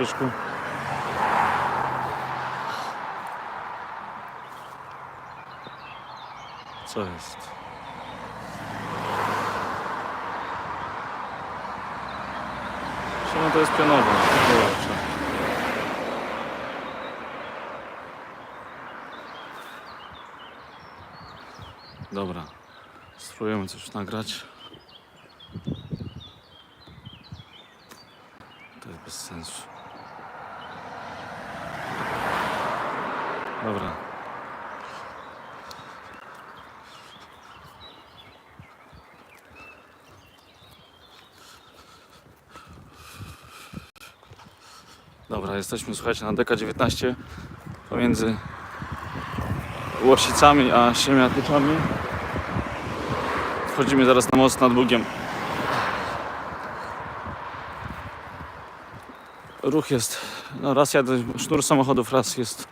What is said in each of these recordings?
Zbyszku. Co jest? Czemu to jest pionowe? Dobra, spróbujemy coś nagrać. To jest bez sensu. Dobra. Dobra, jesteśmy, słuchajcie, na DK19 pomiędzy Łosicami a Siemiatyczami. Wchodzimy zaraz na most nad Bugiem. Ruch jest, no raz jadę, sznur samochodów raz jest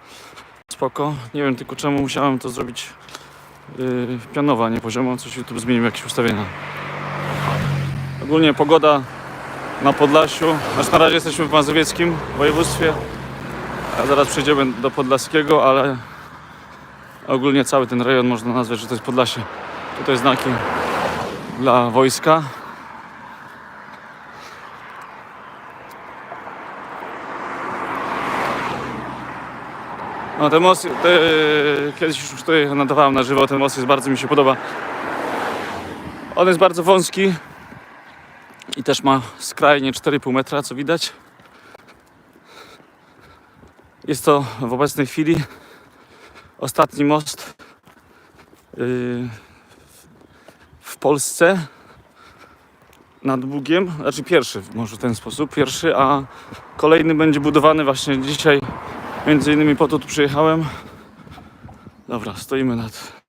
spoko. Nie wiem tylko czemu musiałem to zrobić yy, pionowo, a nie poziomo. Coś YouTube zmienił jakieś ustawienia. Ogólnie pogoda na Podlasiu. Znaczy na razie jesteśmy w mazowieckim województwie, a zaraz przejdziemy do podlaskiego, ale ogólnie cały ten rejon można nazwać, że to jest Podlasie. Tutaj znaki dla wojska. No ten most, te, kiedyś już tutaj nadawałem na żywo, ten most jest bardzo mi się podoba. On jest bardzo wąski i też ma skrajnie 4,5 metra, co widać. Jest to w obecnej chwili ostatni most yy, w Polsce nad Bugiem, znaczy pierwszy może w ten sposób, pierwszy, a kolejny będzie budowany właśnie dzisiaj Między innymi po to tu przyjechałem. Dobra, stoimy nad.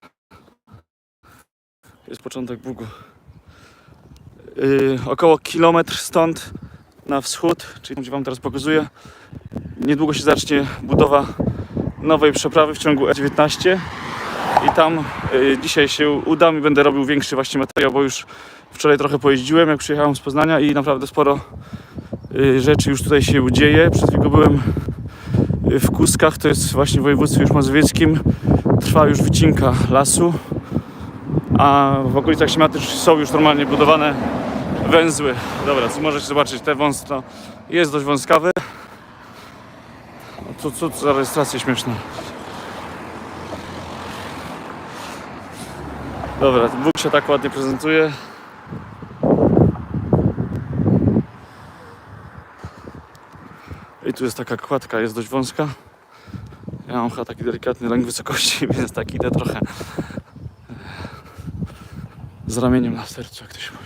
Jest początek Bugu. Yy, około kilometr stąd na wschód, czyli gdzie Wam teraz pokazuję. Niedługo się zacznie budowa nowej przeprawy w ciągu E19 i tam yy, dzisiaj się udam i będę robił większy właśnie materiał, bo już wczoraj trochę pojeździłem, jak przyjechałem z Poznania i naprawdę sporo yy, rzeczy już tutaj się dzieje. Przed chwilą byłem w Kuskach, to jest właśnie w województwie już mazowieckim, trwa już wycinka lasu, a w okolicach Siemiatycz są już normalnie budowane węzły. Dobra, co możecie zobaczyć, te wąs to jest dość wąskawy. Co, co, co za rejestracja śmieszna. Dobra, Bóg się tak ładnie prezentuje. I tu jest taka kładka, jest dość wąska. Ja mam chyba taki delikatny lęk wysokości, więc tak idę trochę z ramieniem na sercu, jak to się mówi.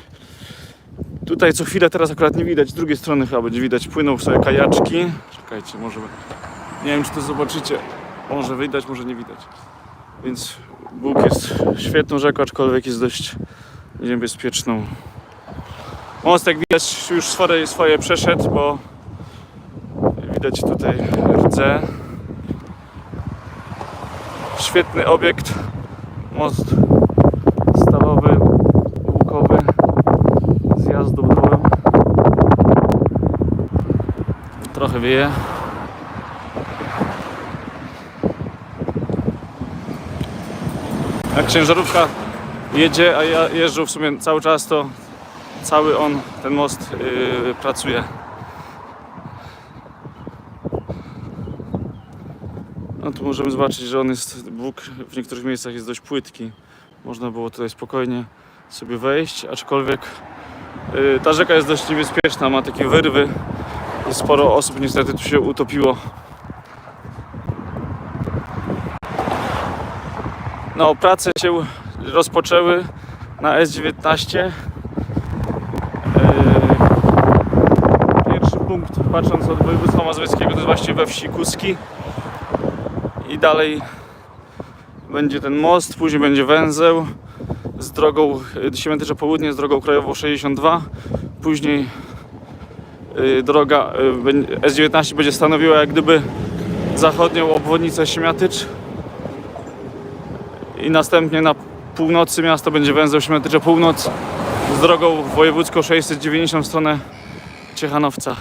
Tutaj co chwilę teraz akurat nie widać, z drugiej strony chyba będzie widać, płyną sobie kajaczki. Czekajcie, może... Nie wiem, czy to zobaczycie. Może widać, może nie widać. Więc Bóg jest świetną rzeką, aczkolwiek jest dość niebezpieczną. Most, jak widać, już swoje, swoje przeszedł, bo Widać tutaj rdze. Świetny obiekt. Most stalowy, łukowy. Zjazd dołem. Trochę wieje. Jak ciężarówka jedzie, a ja jeżdżę w sumie cały czas, to cały on, ten most yy, pracuje. No tu możemy zobaczyć, że on jest, Bóg w niektórych miejscach jest dość płytki. Można było tutaj spokojnie sobie wejść, aczkolwiek yy, ta rzeka jest dość niebezpieczna, ma takie wyrwy. I sporo osób niestety tu się utopiło. No, prace się rozpoczęły na S19. Yy, Pierwszy punkt, patrząc od województwa mazowieckiego, to jest właśnie we wsi Kuski i dalej będzie ten most, później będzie węzeł z drogą y, Siemiatyczne Południe, z drogą krajową 62, później y, droga y, bę- S19 będzie stanowiła jak gdyby zachodnią obwodnicę Siemiatycz i następnie na północy miasta będzie węzeł Siemiatycze Północ z drogą wojewódzką 690 w stronę Ciechanowca.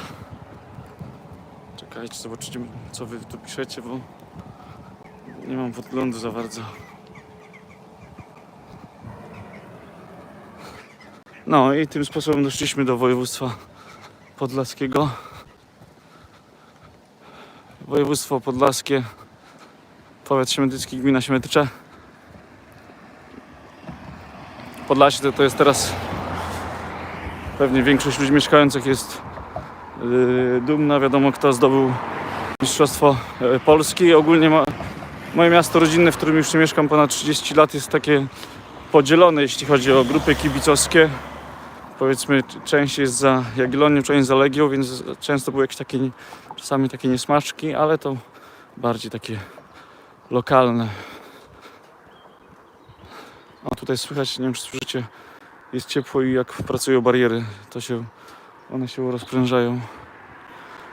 Czekajcie, zobaczycie co wy tu piszecie, bo nie mam podglądu za bardzo. No i tym sposobem doszliśmy do województwa podlaskiego. Województwo podlaskie, powiat śmietyczki, gmina Śmietycze. Podlasie to, to jest teraz pewnie większość ludzi mieszkających jest yy, dumna. Wiadomo kto zdobył Mistrzostwo yy, Polski. Ogólnie ma, moje miasto rodzinne, w którym już nie mieszkam ponad 30 lat jest takie podzielone jeśli chodzi o grupy kibicowskie. Powiedzmy część jest za Jagiellonią, część za Legią, więc często były jakieś takie czasami takie niesmaczki, ale to bardziej takie lokalne. O tutaj słychać, nie wiem czy słyszycie, jest ciepło i jak pracują bariery, to się one się rozprężają.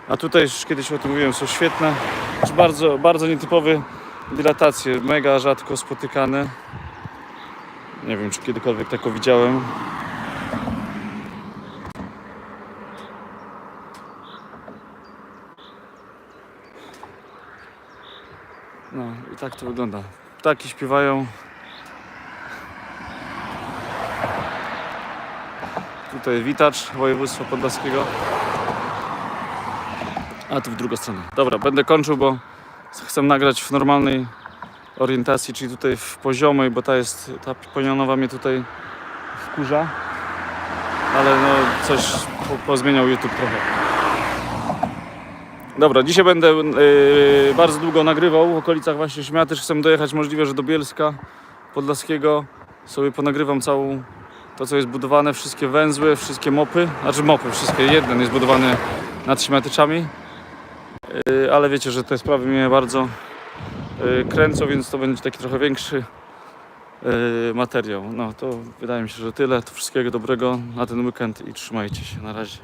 A tutaj już kiedyś o tym mówiłem, są świetne, bardzo, bardzo nietypowe dilatacje, mega rzadko spotykane. Nie wiem, czy kiedykolwiek taką widziałem. No i tak to wygląda. Ptaki śpiewają. Tutaj witacz województwa podlaskiego. A tu w drugą stronę. Dobra, będę kończył, bo chcę nagrać w normalnej orientacji, czyli tutaj w poziomej, bo ta jest, ta ponionowa mnie tutaj wkurza. Ale no coś po, pozmieniał YouTube trochę. Dobra, dzisiaj będę yy, bardzo długo nagrywał w okolicach właśnie Śmiatysz. Chcę dojechać możliwe, że do Bielska Podlaskiego. Sobie ponagrywam całą to, co jest budowane, wszystkie węzły, wszystkie mopy. Znaczy mopy, wszystkie, jeden jest budowany nad Śmiatyczami. Yy, ale wiecie, że te sprawy mnie bardzo yy, kręcą, więc to będzie taki trochę większy yy, materiał. No to wydaje mi się, że tyle. To wszystkiego dobrego na ten weekend i trzymajcie się. Na razie.